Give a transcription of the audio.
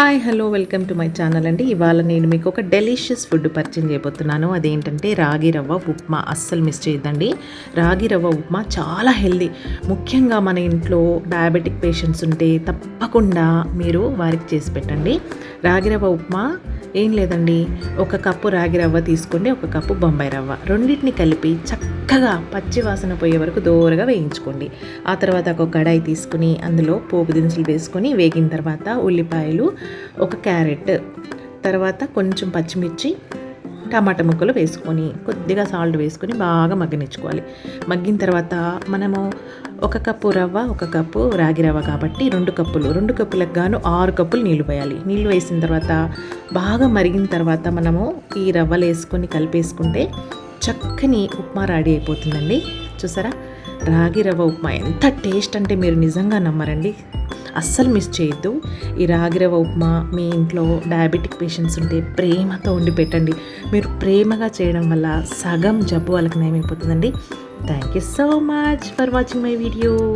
Hi hello welcome to my channel అండి. ఇవాళ నేను మీకు ఒక డెలిషియస్ ఫుడ్ పరిచయం చేయబోతున్నాను. అదేంటంటే రాగి రవ్వ ఉప్మా. అస్సలు మిస్ చేయొద్దండి. రాగి రవ్వ ఉప్మా చాలా హెల్దీ. ముఖ్యంగా మన ఇంట్లో డయాబెటిక్ పేషెంట్స్ ఉంటే తప్పకుండా మీరు వారికి చేసి పెట్టండి. రాగి రవ్వ ఉప్మా ఏం లేదండి. ఒక కప్పు రాగి రవ్వ తీసుకోండి ఒక కప్పు బొంబాయి రవ్వ. రెండింటిని కలిపి చక్క చక్కగా పచ్చి వాసన పోయే వరకు దూరగా వేయించుకోండి. ఆ తర్వాత ఒక కడాయి తీసుకుని అందులో పోపు దినుసులు వేసుకొని వేగిన తర్వాత ఉల్లిపాయలు ఒక క్యారెట్ తర్వాత కొంచెం పచ్చిమిర్చి టమాటా ముక్కలు వేసుకొని కొద్దిగా సాల్ట్ వేసుకొని బాగా మగ్గనిచ్చుకోవాలి. మగ్గిన తర్వాత మనము ఒక కప్పు రవ్వ ఒక కప్పు రాగి రవ్వ కాబట్టి రెండు కప్పులు రెండు కప్పులకు గాను ఆరు కప్పులు నీళ్ళు పోయాలి. నీళ్ళు వేసిన తర్వాత బాగా మరిగిన తర్వాత మనము ఈ రవ్వలు వేసుకొని కలిపేసుకుంటే చక్కని ఉప్మా రెడీ అయిపోతుందండి. చూసారా? రాగి రవ్వ ఉప్మా ఎంత టేస్ట్ అంటే మీరు నిజంగా నమ్మరండి. అస్సలు మిస్ చేయొద్దు. ఈ రాగి రవ్వ ఉప్మా మీ ఇంట్లో డయాబెటిక్ పేషెంట్స్ ఉంటే ప్రేమతో ఉండి పెట్టండి. మీరు ప్రేమగా చేయడం వల్ల సగం జబ్బు వాళ్ళకి నయమైపోతుందండి. Thank you so much for watching my video